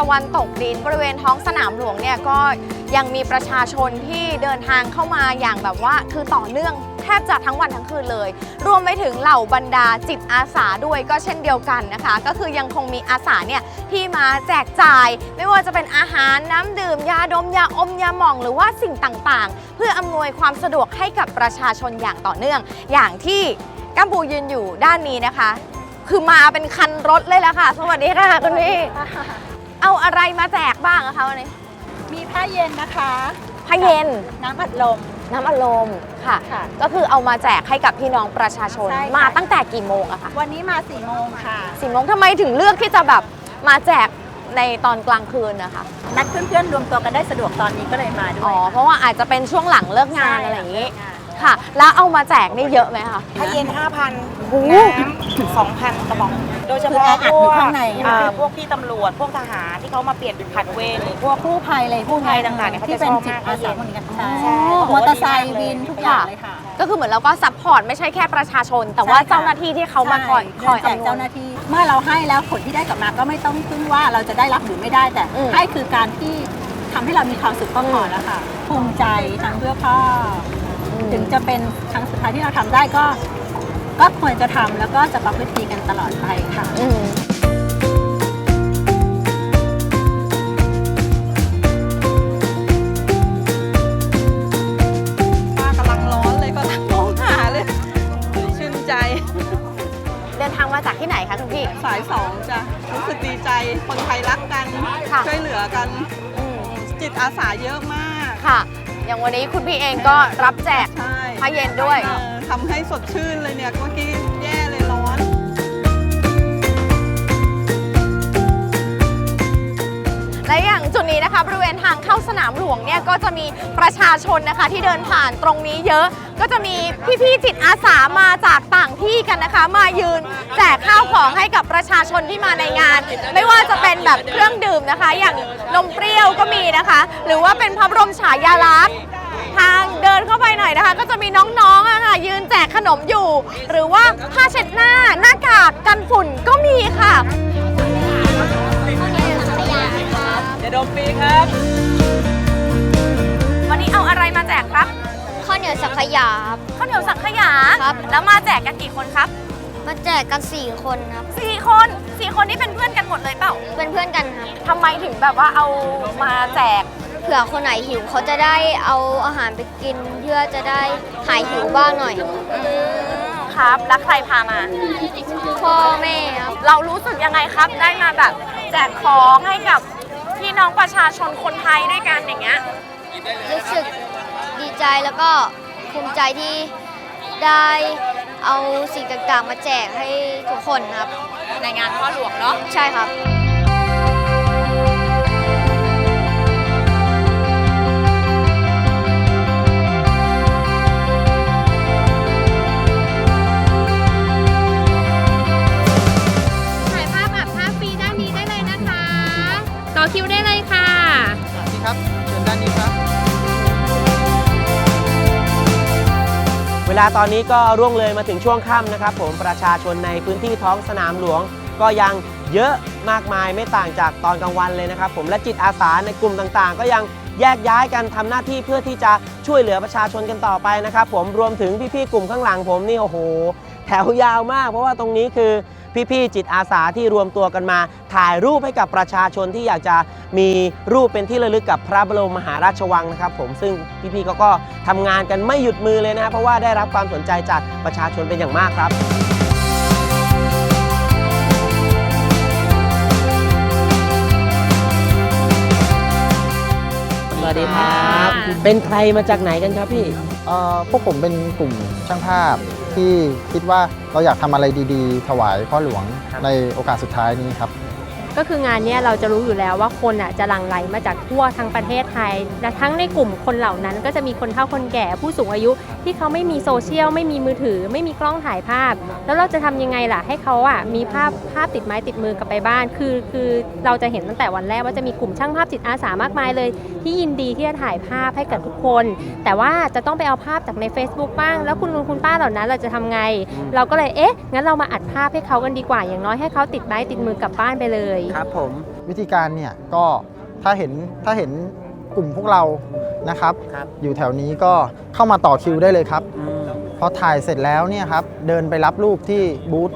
ตะวันตกดิน บริเวณท้องสนามหลวงเนี่ยก็ยังมีประชาชนที่เดินทางเข้ามาอย่างแบบว่า คือต่อเนื่องแทบจะทั้งวันทั้งคืนเลย รวมไปถึงเหล่าบรรดาจิตอาสาด้วยก็เช่นเดียวกันนะคะ ก็คือยังคงมีอาสาเนี่ยที่มาแจกจ่าย ไม่ว่าจะเป็นอาหารน้ำดื่ม ยาดมยาอมยาหม่องหรือว่าสิ่งต่างๆ เพื่ออำนวยความสะดวกให้กับประชาชนอย่างต่อเนื่อง อย่างที่กัมพูยืนอยู่ด้านนี้นะคะ คือมาเป็นคันรถเลยละค่ะ สวัสดีค่ะคุณพี่ เอาอะไรมาแจกบ้างอะคะวันนี้มีผ้าเย็นนะคะผ้าเย็น น้ำอัดลม น้ำอัดลมค่ะ ค่ะก็คือเอามาแจกให้กับพี่น้องประชาชน ใช่ค่ะ มาตั้งแต่กี่โมงอะคะวันนี้มา4โมงค่ะ สี่โมงทำไมถึงเลือกที่จะแบบมาแจกในตอนกลางคืนนะคะ นัดเพื่อนๆรวมตัวกันได้สะดวกตอนนี้ก็เลยมาด้วยอ๋อเพราะว่าอาจจะเป็นช่วงหลังเลิกงานใช่อะไรอย่างนี้เลิกงาน ค่ะ แล้วเอามาแจกนี่เยอะไหมคะผ้าเย็นโอ้5,000โหน้ำ2,000กระบอก โดยเฉคือพาะแออัดพอวยู่กข้างในอ่าพวกที่ตำรวจ พวกทหารที่เขามาเปลี่ยนผัดเวรหรือพวก กู้ภัยอะไรพวกกู้ภัยต่างๆเนี่ยเขาที่จะเป็นชอบจิตมากอาสาผ้าเย็นเหมือนกันใช่ใช่เขาบอกมอว่าเตอร์ไซดีค์มากเลยวินทุกอย่างเลยค่ะ ก็คือเหมือนเราก็ซัพพอร์ตไม่ใช่แค่ประชาชน แต่ว่าใช่ค่ะเจ้าหน้าที่ที่เขามาคอยคอยแจกอำนวเจ้ายหน้าที่ เมื่อเราให้แล้วผลที่ได้กลับมาก็ไม่ต้องพึ่งว่าเราจะได้รับหรือไม่ได้แต่อืม ให้คือการที่ทำให้เรามีความสุขก็พอแล้วค่ะ ภูมิใจทั้งเพื่อพ่ออ ถึงจะเป็นครั้งสุดท้ายที่เราทำได้ก็ ก็ควรจะทำแล้วก็จะประพฤติดีกันตลอดไปค่ะ อืมป้ากำลังร้อนเลยก็ลังมองหาเลย ชื่นใจ เดินทางมาจากที่ไหนคะคุณพี่ สายสองจ้ะรู้สึกดีใจคนไทยรักกัน ค่ะ ช่วยเหลือกัน อืมจิตอาสาเยอะมาก ค่ะ อย่างวันนี้คุณพี่เองก็รับแจกใช่ผ้าเย็นด้วย เออทำให้สดชื่นเลยเนี่ยเมื่อกี้แย่เลยร้อน และอย่างจุดนี้นะคะบริเวณทางเข้าสนามหลวงเนี่ยก็จะมีประชาชนนะคะที่เดินผ่านตรงนี้เยอะ ก็จะมีพี่ๆจิตอาสามาจากต่างที่กันนะคะ มายืนแจกข้าวของให้กับประชาชนที่มาในงาน ไม่ว่าจะเป็นแบบเครื่องดื่มนะคะ อย่างนมเปรี้ยวก็มีนะคะ หรือว่าเป็นพระบรมฉายาลักษณ์ทางเดินเข้าไปหน่อยนะคะ ก็จะมีน้องๆอะค่ะยืนแจกขนมอยู่ หรือว่าผ้าเช็ดหน้าหน้ากากกันฝุ่นก็มีค่ะเดี๋ยวดมปีครับ วันนี้เอาอะไรมาแจกครับข้าวเหนียวสังขยาครับ ข้าวเหนียวสังขยาครับ แล้วมาแจกกันกี่คนครับมาแจกกัน4คนครับสี่คนสี่คนนี่เป็นเพื่อนกันหมดเลยเปล่าเป็นเพื่อนกันครับทำไมถึงแบบว่าเอามาแจก เผื่อคนไหนหิวเขาจะได้เอาอาหารไปกินเพื่อจะได้หายหิวบ้างหน่อยครับ แล้วใครพามา พ่อแม่ครับเรารู้สึกยังไงครับ ได้มาแบบแจกของให้กับพี่น้องประชาชนคนไทยด้วยกันอย่างเงี้ย รู้สึกดีใจแล้วก็ภูมิใจที่ได้เอาสิ่งต่างๆ มาแจกให้ทุกคนครับ ในงานพ่อหลวงเนาะ ใช่ครับ ถ่ายภาพอับภาพฟรีด้านนี้ได้เลยนะคะ ต่อคิวได้เลยค่ะนี่ครับเชิญ ด้านนี้ครับ เวลาตอนนี้ก็ร่วงเลยมาถึงช่วงค่ำนะครับ ผมประชาชนในพื้นที่ท้องสนามหลวง ก็ยังเยอะมากมายไม่ต่างจากตอนกลางวันเลยนะครับ ผมและจิตอาสาในกลุ่มต่างๆ ก็ยังแยกย้ายกันทำหน้าที่เพื่อที่จะช่วยเหลือประชาชนกันต่อไปนะครับ ผมรวมถึงพี่ๆกลุ่มข้างหลังผมนี่โอ้โห แถวยาวมาก เพราะว่าตรงนี้คือ พี่ๆจิตอาสาที่รวมตัวกันมา ถ่ายรูปให้กับประชาชนที่อยากจะมีรูปเป็นที่ระลึกกับพระบรมมหาราชวังนะครับ ผมซึ่งพี่ๆเขาก็ทำงานกันไม่หยุดมือเลยนะครับเพราะว่าได้รับความสนใจจากประชาชนเป็นอย่างมากครับสวัสดีครับ เป็นใครมาจากไหนกันครับพี่ เอ่อ พวกผมเป็นกลุ่มช่างภาพ ที่คิดว่าเราอยากทำอะไรดีๆ ถวายพ่อหลวงครับในโอกาสสุดท้ายนี้ครับ ก็คืองานนี้เราจะรู้อยู่แล้วว่าคนอะจะหลั่งไหลมาจากทั่วทั้งประเทศไทย และทั้งในกลุ่มคนเหล่านั้น ก็จะมีคนเฒ่าคนแก่ผู้สูงอายุ ที่เขาไม่มีโซเชียลไม่มีมือถือ ไม่มีกล้องถ่ายภาพ แล้วเราจะทำยังไงล่ะให้เขาอะมีภาพภาพติดไม้ติดมือกลับไปบ้าน คือคือเราจะเห็นตั้งแต่วันแรกว่าจะมีกลุ่มช่างภาพจิตอาสามากมายเลย ที่ยินดีที่จะถ่ายภาพให้กับทุกคน แต่ว่าจะต้องไปเอาภาพจากใน Facebook บ้าง แล้วคุณลุงคุณป้าเหล่านั้นเราจะทำไง เราก็เลยเอ๊ะงั้นเรามาอัดภาพให้เขากันดีกว่าอย่างน้อยให้เขาติดไม้ติดมือกลับบ้านไปเลยครับผมวิธีการเนี่ยก็ถ้าเห็นถ้าเห็นกลุ่มพวกเรานะครับ ครับอยู่แถวนี้ก็เข้ามาต่อคิวได้เลยครับ อืมพอถ่ายเสร็จแล้วเนี่ยครับเดินไปรับรูปที่บูธ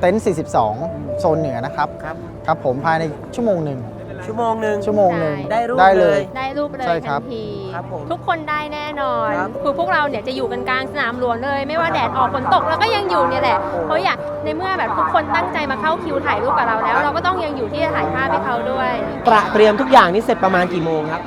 เต็นท์42 โซนเหนือนะครับครับ ครับผมภายในชั่วโมงหนึ่งชั่วโมงหนึ่ง ชั่วโมงหนึ่งได้รูปได้เลยได้รูปเลยใช่ครัทับนทีครับผมทุกคนได้แน่นอนครับคือพวกเราเนี่ยจะอยู่กันกลางสนามหลวงเลย ไม่ว่าแดดออกฝนตกเราก็ยังอยู่เนี่ยแหละ เพราะอยาก ในเมื่อแบบทุกคนตั้งใจมาเข้าคิวถ่ายรูปกับเราแล้ว เราก็ต้องยังอยู่ที่จะถ่ายภาพให้เขาด้วยตระเตรียมทุกอย่างนี่เสร็จประมาณกี่โมงครับ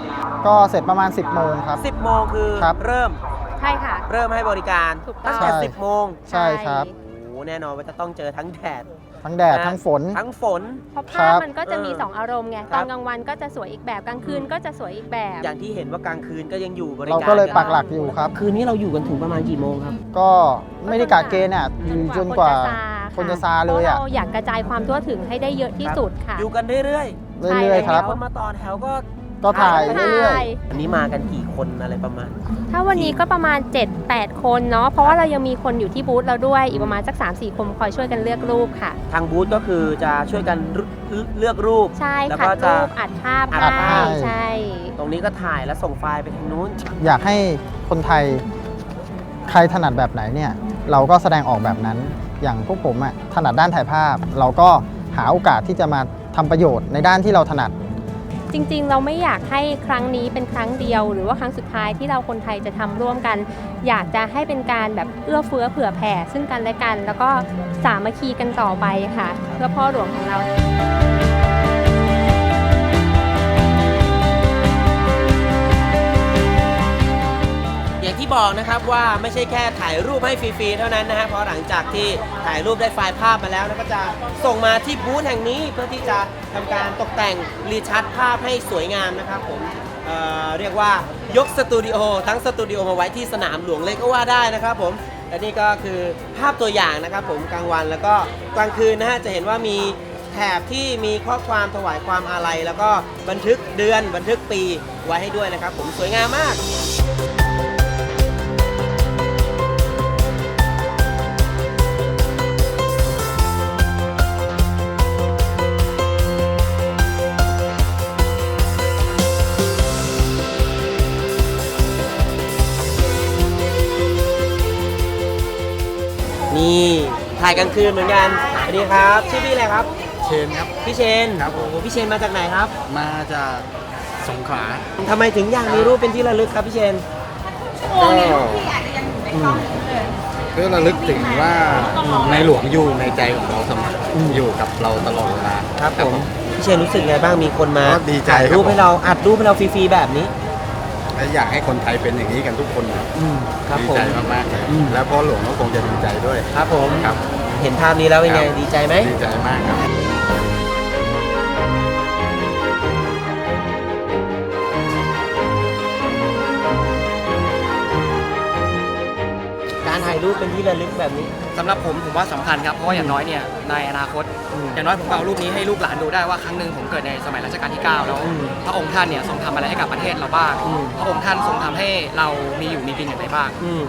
ก็เสร็จประมาณ 10โมงครับ 10โมงคือครับ เริ่มใช่ค่ะ เริ่มให้บริการถูกต้อง ตั้งแต่ใช่10โมงใช่ครับ โอ้โหแน่นอนว่าจะต้องเจอทั้งแดด ทั้งแดดนะทั้งฝน ทั้งฝน เพราะครัภาพบมันก็จะมีเออ2อารมณ์ไงครัตบอนกลางวันก็จะสวยอีกแบบกลางคืนก็จะสวยอีกแบบ อย่างที่เห็นว่ากลางคืนก็ยังอยู่บริการเราก็เลยปักหลักอยู่ครับ คืนนี้เราอยู่กันถึงประมาณกี่โมงครับ ก็ไม่ได้กะเกณฑ์อะอยู่จนกว่า คนจะซาเลยอะ พราเราอยากกระจายความทั่วถึงให้ได้เยอะที่สุดค่ะ อยู่กันเรื่อยเรื่อยๆครับๆคนมาต่อแถวก็ ก็ถ่ายเรื่อยถ่ายอันนี้มากันกี่คนอะไรประมาณ ถ้าวันนี้ก็ประมาณ 7-8 คนเนาะ เพราะว่าเรายังมีคนอยู่ที่บูธเราด้วย อีกประมาณสัก 3-4 คนคอยช่วยกันเลือกรูปค่ะ ทางบูธก็คือจะช่วยกันเลือกรูป ใช่แล้วค่ะก็จะรูปอัดภาพอัดภาพให้ใช่ ตรงนี้ก็ถ่ายแล้วส่งไฟล์ไปทางนู้น ๆ อยากให้คนไทย ใครถนัดแบบไหนเนี่ย เราก็แสดงออกแบบนั้น อย่างพวกผมอะถนัดด้านถ่ายภาพ เราก็หาโอกาสที่จะมาทำประโยชน์ในด้านที่เราถนัด จริงๆ เราไม่อยากให้ครั้งนี้เป็นครั้งเดียว หรือว่าครั้งสุดท้ายที่เราคนไทยจะทำร่วมกัน อยากจะให้เป็นการแบบเอื้อเฟื้อเผื่อแผ่ซึ่งกันและกัน แล้วก็สามัคคีกันต่อไปค่ะ เพื่อพ่อหลวงของเรา อย่างที่บอกนะครับว่าไม่ใช่แค่ถ่ายรูปให้ฟรีๆเท่านั้นนะฮะเพราะหลังจากที่ถ่ายรูปได้ไฟล์ภาพมาแล้วนะก็จะส่งมาที่บูธแห่งนี้เพื่อที่จะทำการตกแต่งรีชัดภาพให้สวยงามนะครับผมเเรียกว่ายกสตูดิโอทั้งสตูดิโอมาไว้ที่สนามหลวงเลยก็ว่าได้นะครับผมและนี่ก็คือภาพตัวอย่างนะครับผมกลางวันแล้วก็กลางคืนนะฮะจะเห็นว่ามีแถบที่มีข้อความถวายความอาลัย แล้วก็บันทึกเดือนบันทึกปีไว้ให้ด้วยนะครับ ผมสวยงามมากายกลางคืนเหมือนกันสวัสดีครับ ชื่อพี่อะไรครับ เชนครับ พี่เชนครับโอ้โหพี่เชนมาจากไหนครับมาจากสงขลาทำไมถึงอยากมีรูปเป็นที่ระลึกครับพี่เชน ก็เพื่อระลึกถึงว่าในหลวงอยู่ในใจของเราเสมอออยู่กับเราตลอดเวลา ครับผม พี่เชนรู้สึกไงบ้างมีคนมาก็ดีใจถ่ายรูปครับให้เราอัดรูปให้เราฟรีๆแบบนี้ และอยากให้คนไทยเป็นอย่างนี้กันทุกคนครับอืมครับดีผม ใจมากๆเลยอืม แล้วพ่อหลวงก็คงจะดีใจด้วยครับผม ครับ เห็นภาพนี้แล้วเป็นไงครับดีใจไหม ดีใจมากครับ การถ่ายรูปเป็นที่ระลึกแบบนี้ สำหรับผมผมว่าสำคัญครับ เพราะว่าอย่างน้อยเนี่ยในอนาคต อืมอย่างน้อยผมก็เอารูปนี้ให้ลูกหลานดูได้ว่าครั้งหนึ่งผมเกิดในสมัยรัชกาลที่ 9 แล้ว อืมพระองค์ท่านเนี่ยทรงทำอะไรให้กับประเทศเราบ้าง อืม พระองค์ท่านทรงทำให้เรามีอยู่มีกินอย่างไรบ้าง อืม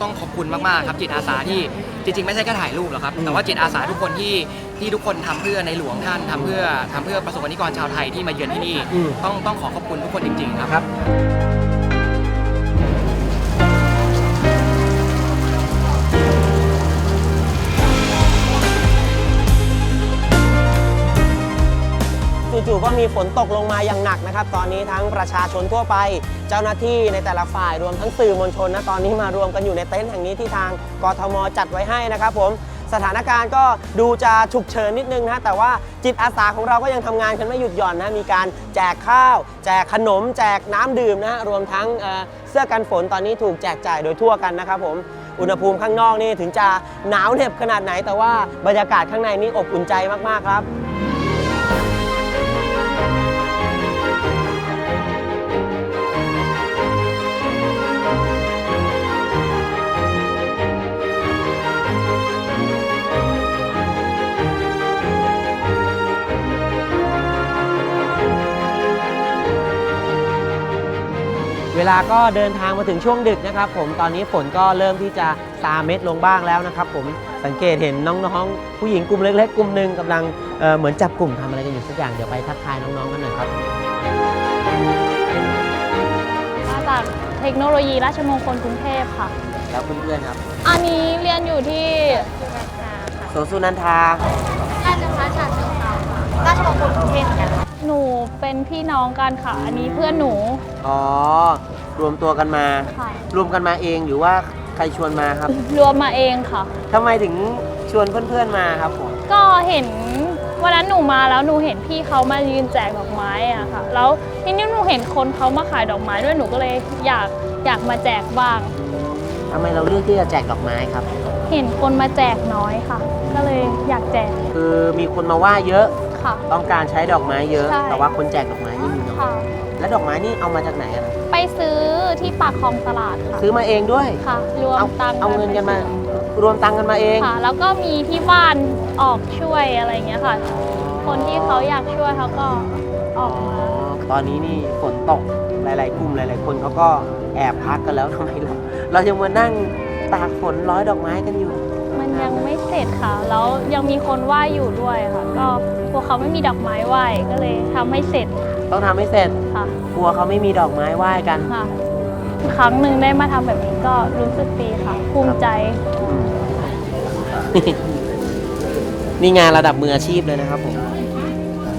ต้องขอบคุณมาก ๆ ครับจิตอาสาที่ จริงๆ ไม่ใช่แค่ถ่ายรูปหรอกครับอืมแต่ว่าจิตอาสาทุกคนที่ที่ทุกคนทำเพื่อในหลวงท่านทำเพื่อทำเพื่อประสบกรณิกรชาวไทยที่มาเยือนที่นี่อืมต้องต้องขอขอบคุณทุกคนจริง ๆ ครับ จู่ๆก็มีฝนตกลงมาอย่างหนักนะครับ ตอนนี้ทั้งประชาชนทั่วไป เจ้าหน้าที่ในแต่ละฝ่ายรวมทั้งสื่อมวลชนนะตอนนี้มารวมกันอยู่ในเต็นท์แห่งนี้ที่ทางกทมจัดไว้ให้นะครับผมสถานการณ์ก็ดูจะฉุกเฉินนิดนึงนะแต่ว่าจิตอาสาของเราก็ยังทำงานกันไม่หยุดหย่อนนะมีการแจกข้าว แจกขนม แจกน้ำดื่มนะรวมทั้งเเสื้อกันฝนตอนนี้ถูกแจกจ่ายโดยทั่วกันนะครับผมอุณหภูมิข้างนอกนี่ถึงจะหนาวเหน็บขนาดไหน แต่ว่าบรรยากาศข้างในนี่อบอุ่นใจมากๆครับ เวลาก็เดินทางมาถึงช่วงดึกนะครับผมตอนนี้ฝนก็เริ่มที่จะซาเม็ดลงบ้างแล้วนะครับผมสสังเกตเห็นน้องๆ ผู้หญิงกลุ่มเล็กๆกลุ่มหนึ่งกำลังเอ่อเหมือนจับกลุ่มทำอะไรกันอยู่สักอย่างเดี๋ยวไปทักทายน้องๆกันหน่อยครับ มาจากเทคโนโลยีราชมงคลกรุงเทพค่ะ แล้วเพื่อนๆครับอันนี้เรียนอยู่ที่โสสุนันทาราชพัฒฉะเชิงเทราราชมงคลกรุงเทพเหมือนกันหนูเป็นพี่น้องกันค่ะ อันนี้เพื่อนหนู อ๋อ รวมตัวกันมา ค่ะ รวมกันมาเองหรือว่าใครชวนมาครับ รวมมาเองค่ะ ทำไมถึงชวนเพื่อนๆมาครับผม ก็เห็นวันนั้นหนูมาแล้วหนูเห็นพี่เขามายืนแจกดอกไม้อะค่ะ แล้วทีนี้หนูเห็นคนเขามาขายดอกไม้ด้วยหนูก็เลยอยากอยากมาแจกบ้าง ทำไมเราเลือกที่จะแจกดอกไม้ครับ เห็นคนมาแจกน้อยค่ะ ก็เลยอยากแจกคือมีคนมาว่าเยอะ ค่ะ ต้องการใช้ดอกไม้เยอะ ใช่ แต่ว่าคนแจกดอกไม้นี่มีน้อยค่ะ แล้วดอกไม้นี่เอามาจากไหนอะครับไปซื้อที่ปากคลองตลาดค่ะซื้อมาเองด้วยค่ะรวมเอาตังค์เอาเงินกันมารวมตังค์กันมาเองค่ะ แล้วก็มีที่บ้านออกช่วยอะไรอย่างเงี้ยค่ะ คนที่เขาอยากช่วยเขาก็ออกมาตอนนี้นี่ฝนตกหลาย ๆ กลุ่มหลาย ๆ คนเขาก็แอบพักกันแล้วทำไมเราเรายังมานั่งตากฝนร้อยดอกไม้กันอยู่ มันยังไม่เสร็จค่ะ แล้วยังมีคนไหว้อยู่ด้วยค่ะ ก็พวกเขาไม่มีดอกไม้ไหว้ก็เลยทำให้เสร็จ ต้องทำให้เสร็จค่ะกลัวเขาไม่มีดอกไม้ไหว้กัน ค่ะ ครั้งหนึ่งได้มาทำแบบนี้ก็รู้สึกดีค่ะ ภูมิใจนี่งานระดับมืออาชีพเลยนะครับผม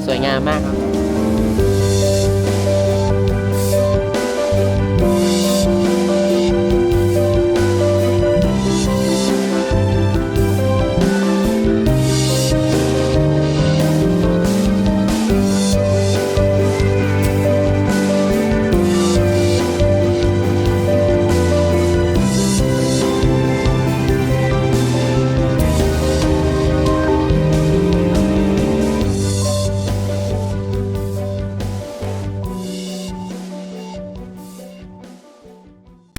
สวยงามมากครับ